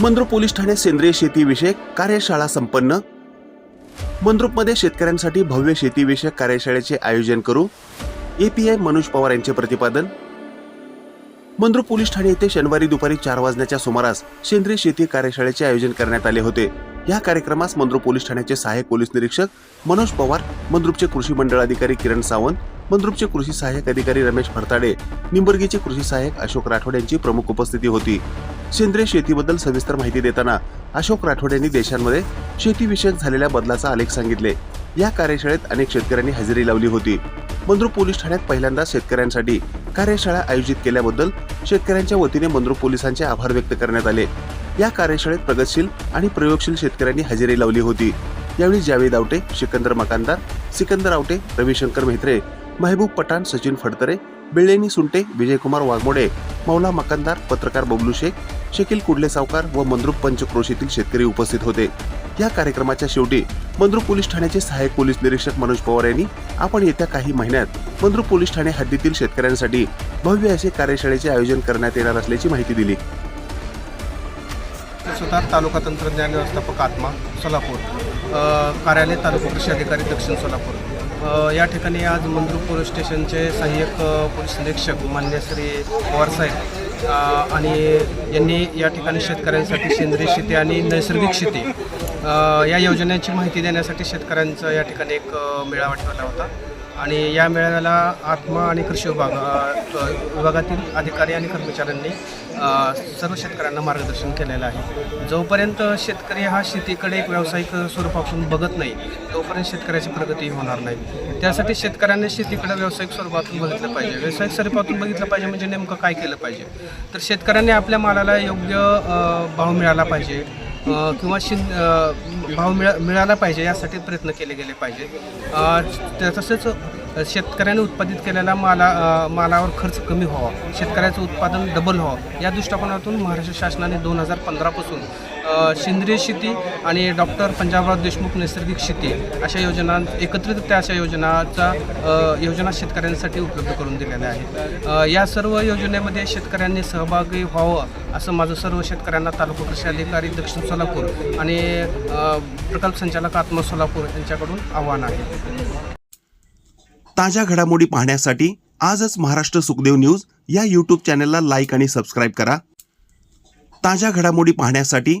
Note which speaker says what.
Speaker 1: Mandrup police Thane सेंद्रिय शेतीविषयक कार्यशाळा संपन्न. मंद्रुपमध्ये शेतकऱ्यांसाठी भव्य शेतीविषयक कार्यशाळेचे आयोजन करू. एपीआय मनोज पवार यांचे प्रतिपादन. मंद्रुप पोलीस ठाणे येथे शनिवारी दुपारी चार वाजण्याच्या सुमारास सेंद्रिय शेती कार्यशाळेचे आयोजन करण्यात आले होते. या कार्यक्रमास मंद्रुप पोलीस ठाण्याचे सहाय्यक पोलीस निरीक्षक मनोज पवार मंद्रुपचे कृषी मंडळ अधिकारी किरण सावंत मंद्रुपचे कृषी सहाय्यक अधिकारी रमेश भरताडे निंबर्गीचे कृषी सहाय्यक अशोक राठोड यांची प्रमुख उपस्थिती होती. सेंद्रिय शेतीबद्दल सविस्तर माहिती देताना अशोक राठोड यांनी देशांमध्ये शेतीविषयक झालेल्या बदलाचा आलेख सांगितले. या कार्यशाळेत अनेक शेतकऱ्यांनी हजेरी लावली होती. मंद्रुप पोलीस ठाण्यात पहिल्यांदा शेतकऱ्यांसाठी कार्यशाळा आयोजित केल्याबद्दल शेतकऱ्यांच्या वतीने मंद्रुप पोलिसांचे आभार व्यक्त करण्यात आले. या कार्यशाळेत प्रगतशील आणि प्रयोगशील शेतकऱ्यांनी हजेरी लावली होती. यावेळी जावेद आवटे सिकंदर मकानदार सिकंदर आवटे रविशंकर म्हेत्रे महबूब पठाण सचिन फडतरे बिळेनी सुंटे विजयकुमार वाघमोडे मौला मकानदार पत्रकार बबलू शेख शकील कुडले सावकार व मंद्रुप पंचक्रोशीतील शेतकरी उपस्थित होते. या कार्यक्रमाच्या शेवटी मंद्रुप पोलीस ठाण्याचे सहाय्यक पोलीस निरीक्षक मनोज पवार यांनी आपण येत्या काही महिन्यात मंद्रुप पोलीस ठाणे हद्दीतील शेतकऱ्यांसाठी भव्य असे कार्यशाळेचे आयोजन करण्यात येणार असल्याची माहिती दिली.
Speaker 2: सुतार तालुका तंत्रज्ञान व्यवस्थापक आत्मा सोलापूर. कार्यालय तालुका कृषी अधिकारी दक्षिण सोलापूर. या ठिकाणी आज मंद्रुप पोलीस स्टेशनचे सहाय्यक पोलीस निरीक्षक मान्य श्री पवारसाहेब साहेब आणि यांनी या ठिकाणी शेतकऱ्यांसाठी सेंद्रिय शेती आणि नैसर्गिक शेती या योजनेची माहिती देण्यासाठी शेतकऱ्यांचा या ठिकाणी एक मेळावा ठेवला होता. आणि या मेळाव्याला आत्मा आणि कृषी विभाग विभागातील अधिकारी आणि कर्मचाऱ्यांनी सर्व शेतकऱ्यांना मार्गदर्शन केलेलं आहे. जोपर्यंत शेतकरी हा शेतीकडे एक व्यावसायिक स्वरूपातून बघत नाही तोपर्यंत शेतकऱ्याची प्रगती होणार नाही. त्यासाठी शेतकऱ्यांनी शेतीकडे व्यावसायिक स्वरूपातून बघितलं पाहिजे. व्यावसायिक स्वरूपातून बघितलं पाहिजे म्हणजे नेमकं काय केलं पाहिजे? तर शेतकऱ्यांनी आपल्या मालाला योग्य भाव मिळाला पाहिजे. किंवा शिन भाव मिळा मिळाला पाहिजे यासाठी प्रयत्न केले गेले पाहिजे. तसंच त- तसेच शेतकऱ्याने उत्पादित केलेला माला मालावर खर्च कमी व्हावा. शेतकऱ्याचं उत्पादन डबल व्हावं. या दृष्टिकोनातून महाराष्ट्र शासनाने दोन हजार पंधरापासून सेंद्रिय शेती आणि डॉक्टर पंजाबराव देशमुख नैसर्गिक शेती अशा योजना एकत्रितरित्या अशा योजनाचा योजना शेतकऱ्यांसाठी उपलब्ध करून दिलेल्या आहेत. या सर्व योजनेमध्ये शेतकऱ्यांनी सहभागी व्हावं असं माझं सर्व शेतकऱ्यांना तालुका कृषी अधिकारी दक्षिण सोलापूर आणि प्रकल्प संचालक आत्मा सोलापूर यांच्याकडून आव्हान आहे.
Speaker 1: ताज्या घडामोडी पाहण्यासाठी आजच महाराष्ट्र सुखदेव न्यूज या यूट्यूब चॅनलला लाईक आणि सबस्क्राईब करा. ताज्या घडामोडी पाहण्यासाठी